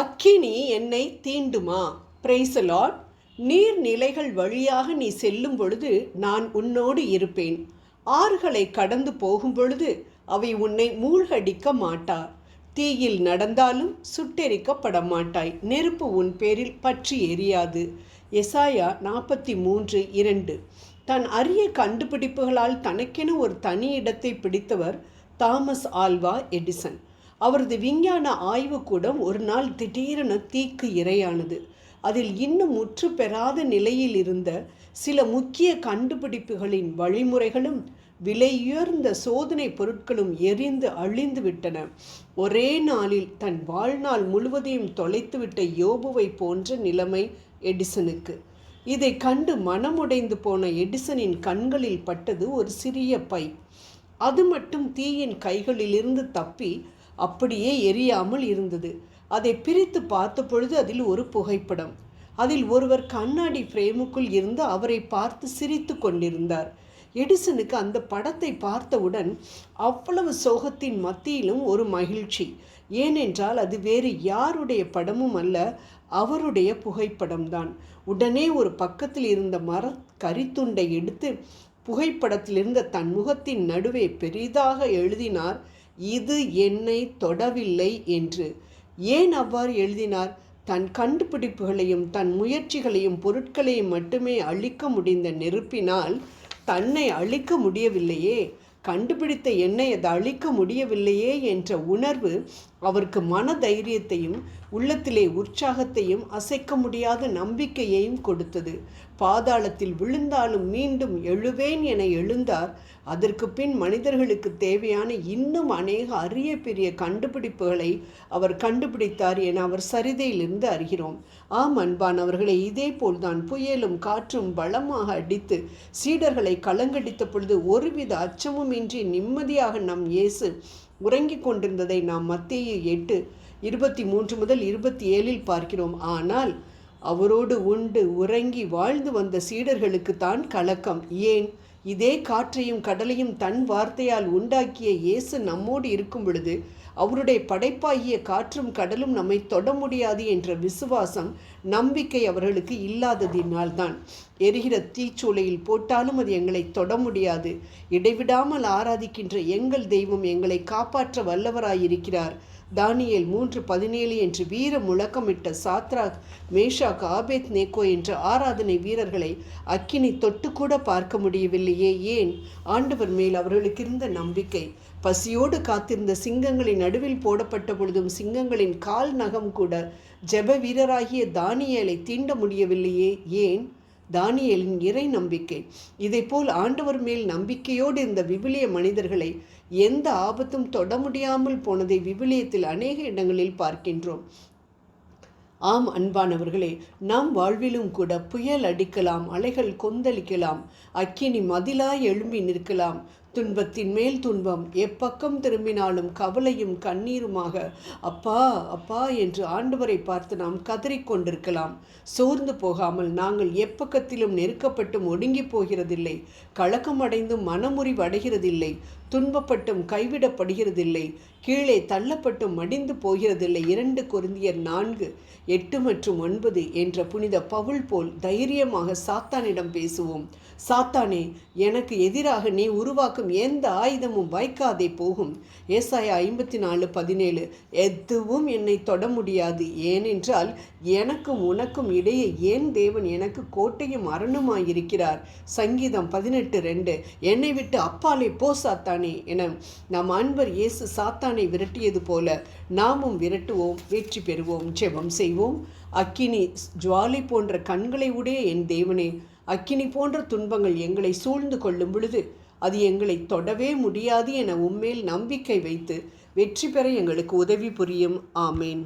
அக்கினி என்னை தீண்டுமா? பிரைசலாட் நீர்நிலைகள் வழியாக நீ செல்லும் பொழுது நான் உன்னோடு இருப்பேன். ஆறுகளை கடந்து போகும் பொழுது அவை உன்னை மூழ்கடிக்க மாட்டா. தீயில் நடந்தாலும் சுட்டெரிக்கப்பட மாட்டாய் நெருப்பு உன் பேரில் பற்றி எரியாது. எசாயா நாற்பத்தி மூன்று இரண்டு. தன் அரிய கண்டுபிடிப்புகளால் தனக்கென ஒரு தனி இடத்தை பிடித்தவர் தாமஸ் ஆல்வா எடிசன். அவரது விஞ்ஞான ஆய்வுக்கூடம் ஒரு நாள் திடீரென தீக்கு இரையானது. அதில் இன்னும் முற்று பெறாத நிலையில் இருந்த சில முக்கிய கண்டுபிடிப்புகளின் வழிமுறைகளும் விலையுயர்ந்த சோதனை பொருட்களும் எரிந்து அழிந்து விட்டன. ஒரே நாளில் தன் வாழ்நாள் முழுவதையும் தொலைத்துவிட்ட யோபுவை போன்ற நிலைமை எடிசனுக்கு. இதை கண்டு மனமுடைந்து போன எடிசனின் கண்களில் பட்டது ஒரு சிறிய பை. அது மட்டும் தீயின் கைகளிலிருந்து தப்பி அப்படியே எரியாமல் இருந்தது. அதை பிரித்து பார்த்த பொழுது அதில் ஒரு புகைப்படம். அதில் ஒருவர் கண்ணாடி ஃப்ரேமுக்குள் இருந்து அவரை பார்த்து சிரித்து கொண்டிருந்தார். எடிசனுக்கு அந்த படத்தை பார்த்தவுடன் அவ்வளவு சோகத்தின் மத்தியிலும் ஒரு மகிழ்ச்சி. ஏனென்றால் அது வேறு யாருடைய படமும் அல்ல அவருடைய புகைப்படம்தான். உடனே ஒரு பக்கத்தில் இருந்த மர கரித்துண்டை எடுத்து புகைப்படத்திலிருந்த தன் முகத்தின் நடுவே பெரிதாக எழுதினார் இது என்னை தொடவில்லை என்று. ஏன் அவ்வாறு எழுதினார்? தன் கண்டுபிடிப்புகளையும் தன் முயற்சிகளையும் பொருட்களையும் மட்டுமே அழிக்க முடிந்த நெருப்பினால் தன்னை அழிக்க முடியவில்லையே. கண்டுபிடித்த என்னை அதை அழிக்க முடியவில்லையே என்ற உணர்வு அவருக்கு மன தைரியத்தையும் உள்ளத்திலே உற்சாகத்தையும் அசைக்க முடியாத நம்பிக்கையையும் கொடுத்தது. பாதாளத்தில் விழுந்தாலும் மீண்டும் எழுவேன் என எழுந்தார். அதற்கு பின் மனிதர்களுக்கு தேவையான இன்னும் அநேக அரிய பெரிய கண்டுபிடிப்புகளை அவர் கண்டுபிடித்தார் என அவர் சரிதையிலிருந்து அறிகிறோம். ஆம் அன்பானவர்களை இதே போல்தான் புயலும் காற்றும் பலமாக அடித்து சீடர்களை கலங்கடித்த பொழுது ஒருவித அச்சமுமின்றி நிம்மதியாக நம் இயேசு உறங்கிக் கொண்டிருந்ததை நாம் மத்திய எட்டு இருபத்தி மூன்று முதல் இருபத்தி ஏழில் பார்க்கிறோம். ஆனால் அவரோடு உண்டு உறங்கி வாழ்ந்து வந்த சீடர்களுக்கு தான் கலக்கம். ஏன்? இதே காற்றையும் கடலையும் தன் வார்த்தையால் உண்டாக்கிய இயேசு நம்மோடு இருக்கும் பொழுது அவருடைய படைப்பாகிய காற்றும் கடலும் நம்மை தொட முடியாது என்ற விசுவாசம் நம்பிக்கை அவர்களுக்கு இல்லாததினால்தான். எரிகிற தீச்சூளையில் போட்டாலும் அது எங்களை தொட முடியாது. இடைவிடாமல் ஆராதிக்கின்ற எங்கள் தெய்வம் எங்களை காப்பாற்ற வல்லவராயிருக்கிறார். தானியல் மூன்று பதினேழு என்று வீர முழக்கமிட்ட சாத்ராக் மேஷாக் ஆபேத் நேக்கோ என்ற ஆராதனை வீரர்களை அக்கினி தொட்டுக்கூட பார்க்க முடியவில்லை. இல்லையே? ஏன்? ஆண்டவர் மேல் அவர்களுக்கு இருந்த நம்பிக்கை. பசியோடு காத்திருந்த சிங்கங்களின் நடுவில் போடப்பட்ட பொழுதும் சிங்கங்களின் கால் நகம் கூட ஜெப வீரராகிய தானியலை தீண்ட முடியவில்லையே? ஏன்? தானியலின் இறை நம்பிக்கை. இதைப்போல் ஆண்டவர் மேல் நம்பிக்கையோடு இருந்த விவிலிய மனிதர்களை எந்த ஆபத்தும் தொட முடியாமல் போனதை விவிலியத்தில் அநேக இடங்களில் பார்க்கின்றோம். ஆம் அன்பானவர்களே நாம் வாழ்விலும் கூட புயல் அடிக்கலாம் அலைகள் கொந்தளிக்கலாம் அக்கினி மதிலாய் எழும்பி நிற்கலாம் துன்பத்தின் மேல் துன்பம். எப்பக்கம் திரும்பினாலும் கவலையும் கண்ணீருமாக அப்பா அப்பா என்று ஆண்டவரை பார்த்து நாம் கதறிக்கொண்டிருக்கலாம் சோர்ந்து போகாமல் நாங்கள் எப்பக்கத்திலும் நெருக்கப்பட்டும் ஒடுங்கி போகிறதில்லை. கலக்கமடைந்தும் மனமுறிவு அடைகிறதில்லை. துன்பப்பட்டும் கைவிடப்படுகிறதில்லை. கீழே தள்ளப்பட்டும் மடிந்து போகிறதில்லை. இரண்டு குருந்தியர் நான்கு எட்டு மற்றும் ஒன்பது என்ற புனித பவுல் போல் தைரியமாக சாத்தானிடம் பேசுவோம். சாத்தானே எனக்கு எதிராக நீ உருவாக்கும் எந்த ஆயுதமும் வாய்க்காதே போகும். ஏசாய ஐம்பத்தி நாலு பதினேழு எதுவும் என்னை தொட முடியாது. ஏனென்றால் எனக்கும் உனக்கும் இடையே ஏன் தேவன் எனக்கு கோட்டையும் அரணுமாயிருக்கிறார்? சங்கீதம் பதினெட்டு ரெண்டு என்னை விட்டு அப்பாலே போ சாத்தானே என நம் அன்பர் இயேசு சாத்தானை விரட்டியது போல நாமும் விரட்டுவோம் வெற்றி பெறுவோம் ஜெபம் செய்வோம். அக்கினி ஜுவாலை போன்ற கண்களை உடைய என் தேவனே அக்கினி போன்ற துன்பங்கள் எங்களை சூழ்ந்து கொள்ளும் பொழுது அது எங்களை தொடவே முடியாது என உம்மேல் நம்பிக்கை வைத்து வெற்றி பெற எங்களுக்கு உதவி புரியும். ஆமேன்.